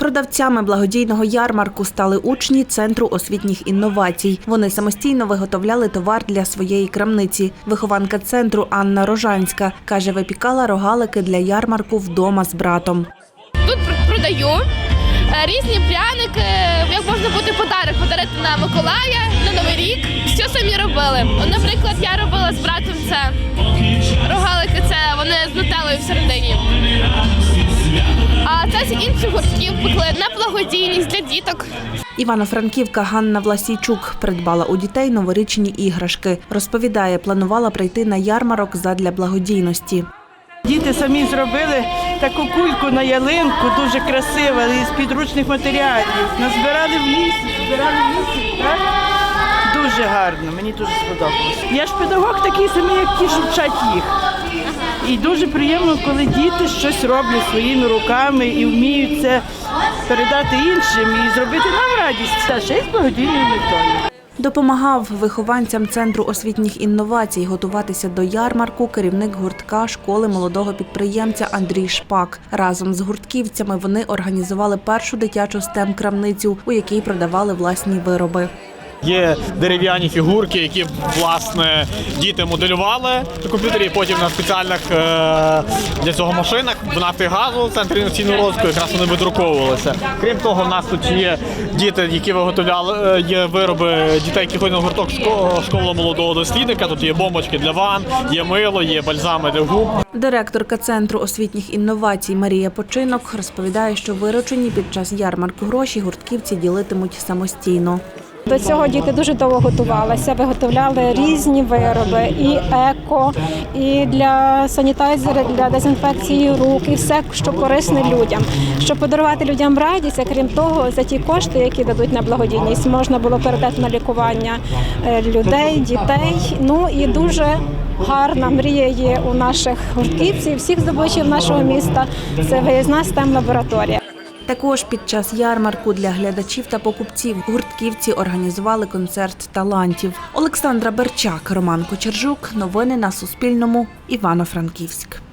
Продавцями благодійного ярмарку стали учні центру освітніх інновацій. Вони самостійно виготовляли товар для своєї крамниці. Вихованка центру Анна Рожанська каже, випікала рогалики для ярмарку вдома з братом. Тут пр- продаю е, різні пряники, як можна бути подарок подарити на Миколая, на Новий рік. Що самі робили. Наприклад, я робила з братом це А це з інших гуртків пекли на благодійність для діток. Івано-Франківка Ганна Власійчук придбала у дітей новорічні іграшки. Розповідає, планувала прийти на ярмарок задля благодійності. Діти самі зробили таку кульку на ялинку, дуже красива, із підручних матеріалів. Назбирали в лісі, збирали в лісі, так? Дуже гарно, мені дуже сподобалось. Я ж педагог такий самий, як ті, що вчать їх. І дуже приємно, коли діти щось роблять своїми руками і вміють це передати іншим і зробити нам радість. Та ще й з благодійною метою. Допомагав вихованцям центру освітніх інновацій готуватися до ярмарку керівник гуртка школи молодого підприємця Андрій Шпак. Разом з гуртківцями вони організували першу дитячу stem крамницю у якій продавали власні вироби. Є дерев'яні фігурки, які власне діти моделювали на комп'ютері. Потім на спеціальних е, для цього машинах в нафти газу в центрі інноваційного розвитку якраз вони видруковувалися. Крім того, в нас тут є діти, які виготовляли е, є вироби дітей, які ходять на гурток шко- школи молодого дослідника. Тут є бомбочки для ван, є мило, є бальзами для губ. Директорка центру освітніх інновацій Марія Починок розповідає, що виручені під час ярмарку гроші гуртківці ділитимуть самостійно. До цього діти дуже довго готувалися, виготовляли різні вироби, і еко, і для санітайзера, для дезінфекції рук, і все, що корисне людям. Щоб подарувати людям радість, а крім того, за ті кошти, які дадуть на благодійність, можна було передати на лікування е, людей, дітей. Ну і дуже гарна мрія є у наших гуртківців, всіх здобувачів нашого міста. Це виїзна stem лабораторія. Також під час ярмарку для глядачів та покупців гуртківці організували концерт талантів. Олександра Берчак, Роман Кочержук. Новини на Суспільному. Івано-Франківськ.